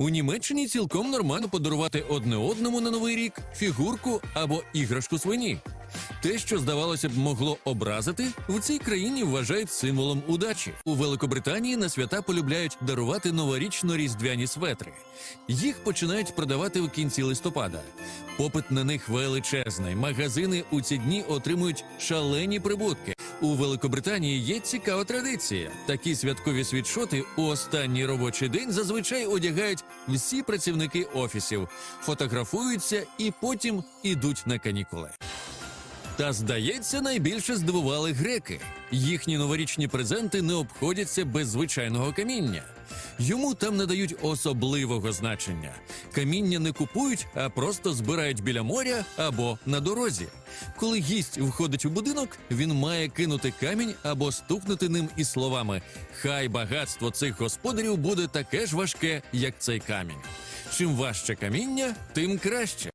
У Німеччині цілком нормально подарувати одне одному на новий рік фігурку або іграшку свині. Те, що здавалося б, могло образити, в цій країні вважають символом удачі. У Великобританії на свята полюбляють дарувати новорічно-різдвяні светри. Їх починають продавати в кінці листопада. Попит на них величезний. Магазини у ці дні отримують шалені прибутки. У Великобританії є цікава традиція. Такі святкові світшоти у останній робочий день зазвичай одягають всі працівники офісів, фотографуються і потім ідуть на канікули. Та здається, найбільше здивували греки. Їхні новорічні презенти не обходяться без звичайного каміння. Йому там надають особливого значення. Каміння не купують, а просто збирають біля моря або на дорозі. Коли гість входить у будинок, він має кинути камінь або стукнути ним із словами: Хай багатство цих господарів буде таке ж важке, як цей камінь. Чим важче каміння, тим краще.